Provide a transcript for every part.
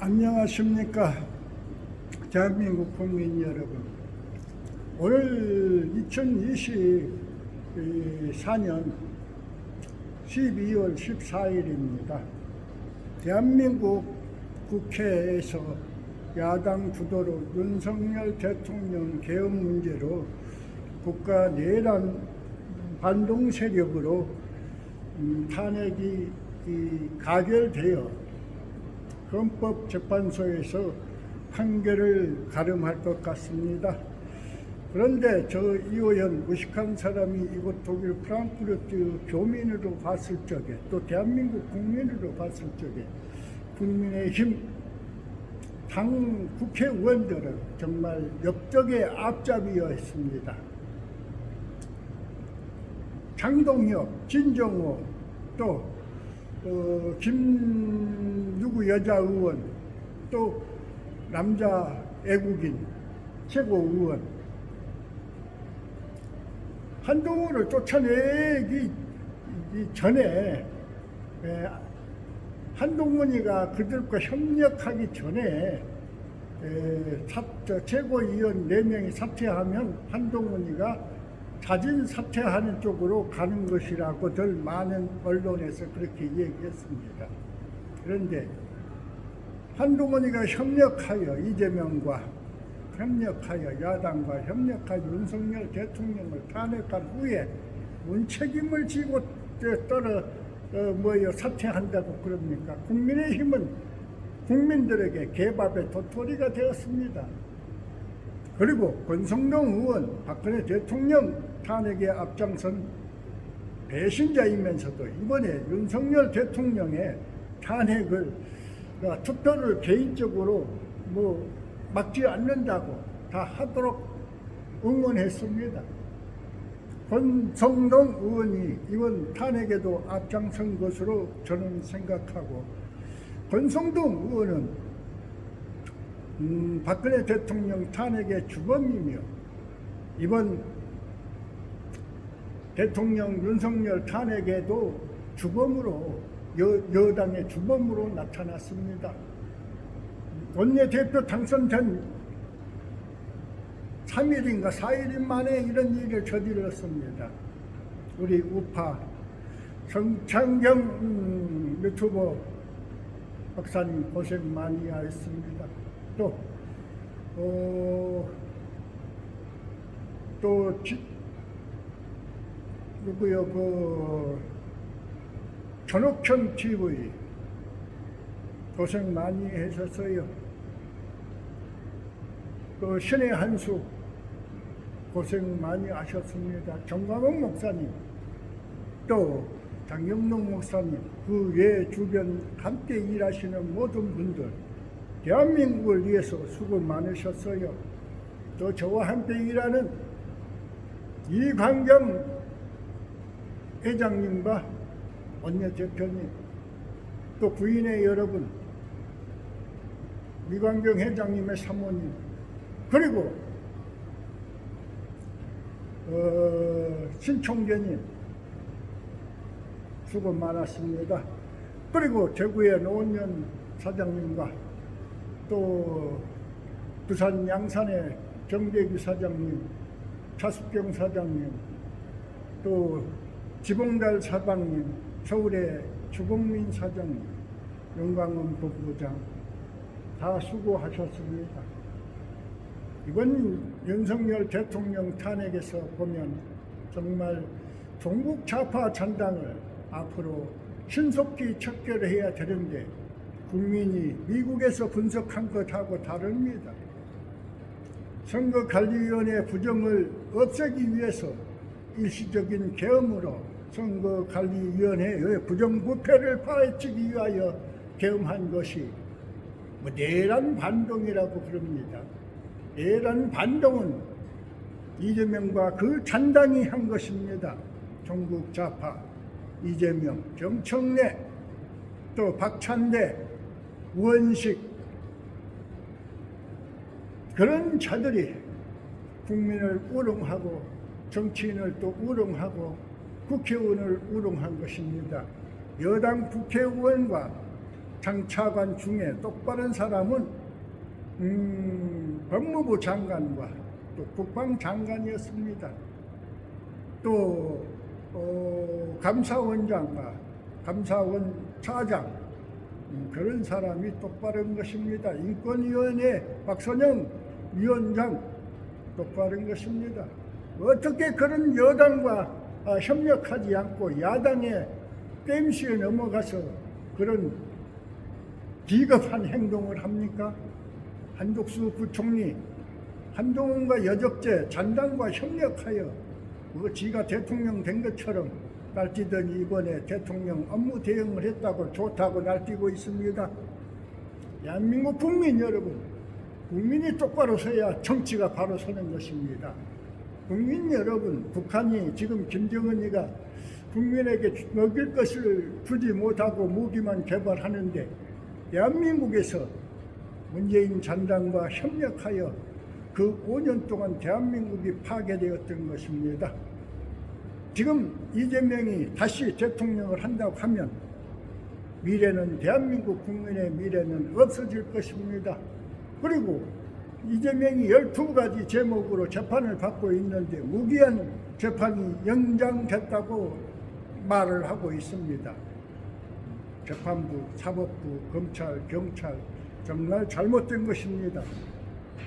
안녕하십니까? 대한민국 국민 여러분. 오늘 2024년 12월 14일입니다. 대한민국 국회에서 야당 주도로 윤석열 대통령 개헌 문제로 국가 내란 반동 세력으로 음, 탄핵이 이, 가결되어 헌법재판소에서 판결을 가름할 것 같습니다. 그런데 저 이호연 무식한 사람이 이곳 독일 프랑크푸르트 교민으로 봤을 적에 또 대한민국 국민으로 봤을 적에 국민의힘 당 국회의원들은 정말 역적의 앞잡이여 했습니다. 장동혁, 진정호, 또, 어, 김, 누구 여자 의원, 또 남자 애국인, 최고 의원. 한동훈을 쫓아내기 이 전에, 에, 한동훈이가 그들과 협력하기 전에 에, 사, 저 최고위원 4명이 사퇴하면 한동훈이가 자진 사퇴하는 쪽으로 가는 것이라고들 많은 언론에서 그렇게 얘기했습니다. 그런데 한동훈이가 협력하여 이재명과 협력하여 야당과 협력하여 윤석열 대통령을 탄핵한 후에 문책임을 지고 떨어 어, 뭐요 사퇴한다고 그럽니까? 국민의힘은 국민들에게 개밥의 도토리가 되었습니다. 그리고 권성동 의원 박근혜 대통령 탄핵에 앞장선 배신자이면서도 이번에 윤석열 대통령의 탄핵을 어, 투표를 개인적으로 뭐 막지 않는다고 다 하도록 응원했습니다. 권성동 의원이 이번 탄핵에도 앞장선 것으로 저는 생각하고 권성동 의원은 음, 박근혜 대통령 탄핵의 주범이며 이번 대통령 윤석열 탄핵에도 주범으로 여, 여당의 주범으로 나타났습니다. 원내대표 당선된 3일인가 4일 만에 이런 일을 저질렀습니다. 우리 우파 정창경 음, 유튜버 박사님 고생 많이 하셨습니다. 또, 어, 또, 지, 누구요, 그, 전옥천 TV 고생 많이 하셨어요. 또, 신의 한수 고생 많이 하셨습니다. 정광훈 목사님, 또, 장영록 목사님, 그 외 주변 함께 일하시는 모든 분들, 대한민국을 위해서 수고 많으셨어요. 또 저와 함께 일하는 이광경 회장님과 원내 대표님, 또 부인의 여러분, 이광경 회장님의 사모님, 그리고 어, 신총재님 수고 많았습니다. 그리고 대구의 노원현 사장님과 또 부산 양산의 정대규 사장님, 차숙경 사장님, 또 지봉달 사장님, 서울의 주봉민 사장님, 영광원 본부장 다 수고하셨습니다. 이번 윤석열 대통령 탄핵에서 보면 정말 종북 좌파 잔당을 앞으로 신속히 척결해야 되는데 국민이 미국에서 분석한 것하고 다릅니다. 선거관리위원회 부정을 없애기 위해서 일시적인 계엄으로 선거관리위원회의 부정부패를 파헤치기 위하여 계엄한 것이 뭐 내란 반동이라고 부릅니다. 내란 반동은 이재명과 그 잔당이 한 것입니다. 종북 좌파 이재명, 정청래, 또 박찬대, 우원식 그런 자들이 국민을 우롱하고 정치인을 또 우롱하고 국회의원을 우롱한 것입니다. 여당 국회의원과 장차관 중에 똑바른 사람은 음, 법무부 장관과 또 국방장관이었습니다. 또 어, 감사원장과 감사원 차장 음, 그런 사람이 똑바른 것입니다. 인권위원회 박선영 위원장 똑바른 것입니다. 어떻게 그런 여당과 아, 협력하지 않고 야당의 땜시에 넘어가서 그런 비겁한 행동을 합니까? 한독수 부총리 한동훈과 여적재 잔당과 협력하여 그 지가 대통령 된 것처럼 날뛰더니 이번에 대통령 업무 대응을 했다고 좋다고 날뛰고 있습니다. 대한민국 국민 여러분, 국민이 똑바로 서야 정치가 바로 서는 것입니다. 국민 여러분, 북한이 지금 김정은이가 국민에게 먹일 것을 주지 못하고 무기만 개발하는데 대한민국에서 문재인 잔당과 협력하여 그 5년 동안 대한민국이 파괴되었던 것입니다. 지금 이재명이 다시 대통령을 한다고 하면 미래는 대한민국 국민의 미래는 없어질 것입니다. 그리고 이재명이 12가지 제목으로 재판을 받고 있는데 무기한 재판이 연장됐다고 말을 하고 있습니다. 재판부, 사법부, 검찰, 경찰 정말 잘못된 것입니다.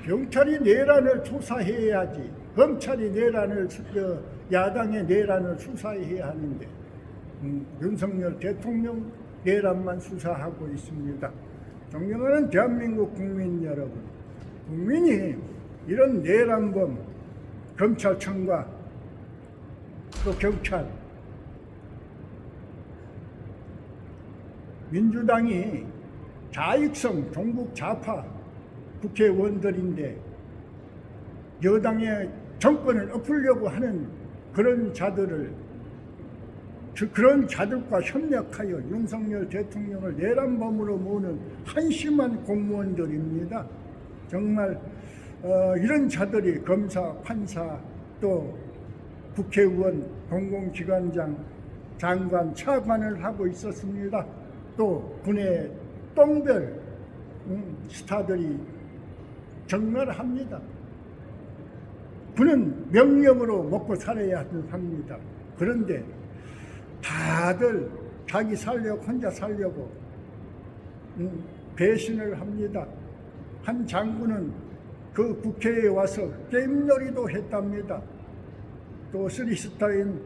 경찰이 내란을 조사해야지 검찰이 내란을 수- 저, 야당의 내란을 수사해야 하는데 음, 윤석열 대통령 내란만 수사하고 있습니다. 존경하는 대한민국 국민 여러분, 국민이 이런 내란범 검찰청과 또 경찰 민주당이 자익성 종북 좌파 국회의원들인데 여당의 정권을 엎으려고 하는 그런 자들을 그- 그런 자들과 협력하여 윤석열 대통령을 내란범으로 모으는 한심한 공무원들입니다. 정말 어, 이런 자들이 검사, 판사, 또 국회의원, 공공기관장, 장관, 차관을 하고 있었습니다. 또 군의 똥별 음, 스타들이 정말 합니다. 그는 명령으로 먹고 살아야 합니다. 그런데 다들 자기 살려고 혼자 살려고 음, 배신을 합니다. 한 장군은 그 국회에 와서 게임놀이도 했답니다. 또 쓰리스타인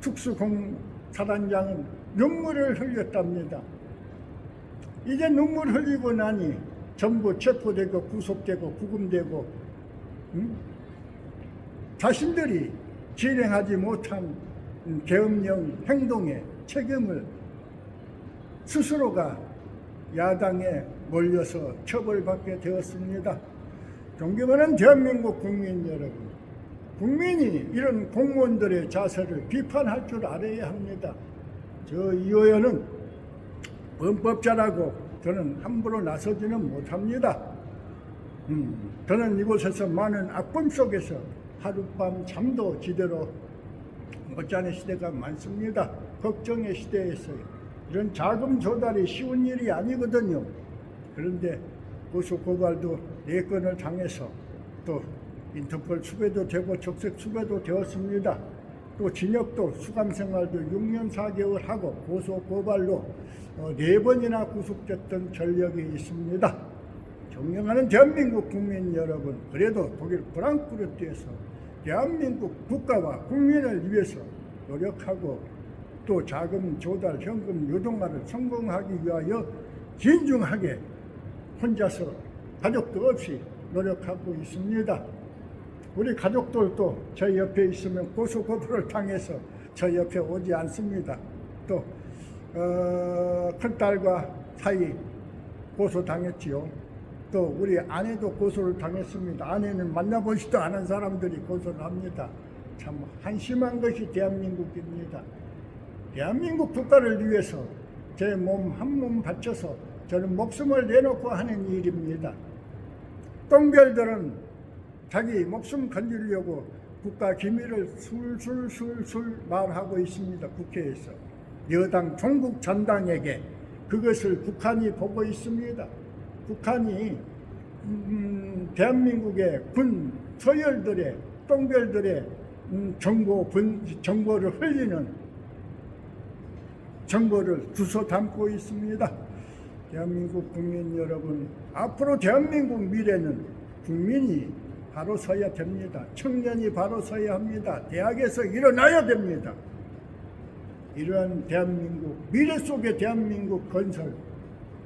특수공 사단장은 눈물을 흘렸답니다. 이제 눈물 흘리고 나니 전부 체포되고 구속되고 구금되고 음? 자신들이 진행하지 못한 음, 계엄령 행동에 책임을 스스로가 야당에 몰려서 처벌받게 되었습니다. 존경하는 대한민국 국민 여러분, 국민이 이런 공무원들의 자세를 비판할 줄 알아야 합니다. 저 이 의원은 범법자라고 저는 함부로 나서지는 못합니다. 음, 저는 이곳에서 많은 악범 속에서 하룻밤 잠도 제대로 못 자는 시대가 많습니다. 걱정의 시대에서요. 이런 자금 조달이 쉬운 일이 아니거든요. 그런데 고소 고발도 네 건을 당해서 또 인터폴 수배도 되고 적색 수배도 되었습니다. 또 징역도 수감 생활도 6년 4개월 하고 고소 고발로 어, 네 번이나 구속됐던 전력이 있습니다. 존경하는 대한민국 국민 여러분, 그래도 독일 프랑크푸르트에서 대한민국 국가와 국민을 위해서 노력하고 또 자금 조달, 현금 유동화를 성공하기 위하여 진중하게 혼자서 가족도 없이 노력하고 있습니다. 우리 가족들도 저 옆에 있으면 고소고발을 당해서 저 옆에 오지 않습니다. 또 어, 큰딸과 사이 고소당했지요. 또 우리 아내도 고소를 당했습니다. 아내는 만나보지도 않은 사람들이 고소를 합니다. 참 한심한 것이 대한민국입니다. 대한민국 국가를 위해서 제 몸 한몸 바쳐서 저는 목숨을 내놓고 하는 일입니다. 똥별들은 자기 목숨 건지려고 국가 기밀을 술술술술 말하고 있습니다. 국회에서 여당 종북 전당에게 그것을 북한이 보고 있습니다. 북한이 음, 대한민국의 군 서열들의 똥별들의 음, 정보 분, 정보를 흘리는 정보를 주워 담고 있습니다. 대한민국 국민 여러분, 앞으로 대한민국 미래는 국민이 바로 서야 됩니다. 청년이 바로 서야 합니다. 대학에서 일어나야 됩니다. 이러한 대한민국, 미래 속의 대한민국 건설,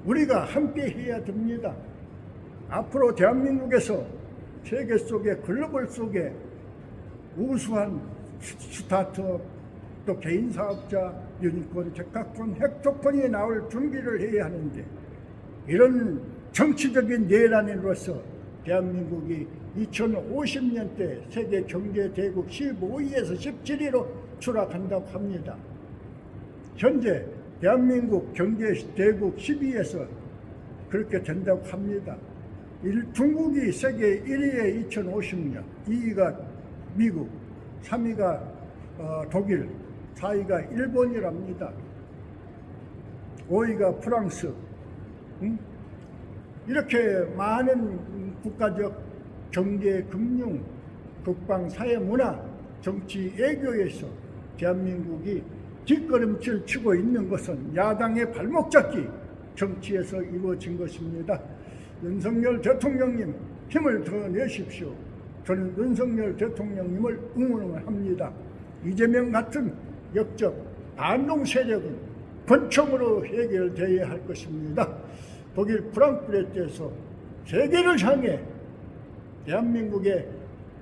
우리가 함께 해야 됩니다. 앞으로 대한민국에서 세계 속의 글로벌 속에 우수한 스타트업, 또 개인 사업자, 유니콘, 적합권, 헥토콘이 나올 준비를 해야 하는데 이런 정치적인 내란으로서 대한민국이 2050년대 세계 경제 대국 15위에서 17위로 추락한다고 합니다. 현재 대한민국 경제 대국 10위에서 그렇게 된다고 합니다. 일- 중국이 세계 1위에 2050년, 2위가 미국, 3위가 어, 독일, 4위가 일본이랍니다. 5위가 프랑스. 응? 이렇게 많은 국가적 경제, 금융, 국방, 사회, 문화, 정치, 애교에서 대한민국이 뒷걸음질 치고 있는 것은 야당의 발목 잡기 정치에서 이루어진 것입니다. 윤석열 대통령님 힘을 더 내십시오. 저는 윤석열 대통령님을 응원을 합니다. 이재명 같은 역적 반동 세력은 권총으로 해결되어야 할 것입니다. 독일 프랑크푸르트에서 세계를 향해 대한민국의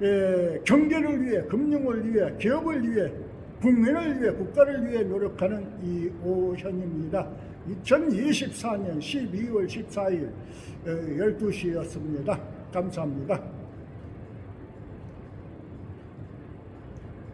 에, 경제를 위해, 금융을 위해, 기업을 위해, 국민을 위해, 국가를 위해 노력하는 이오현입니다. 2024년 12월 14일 12시였습니다. 감사합니다.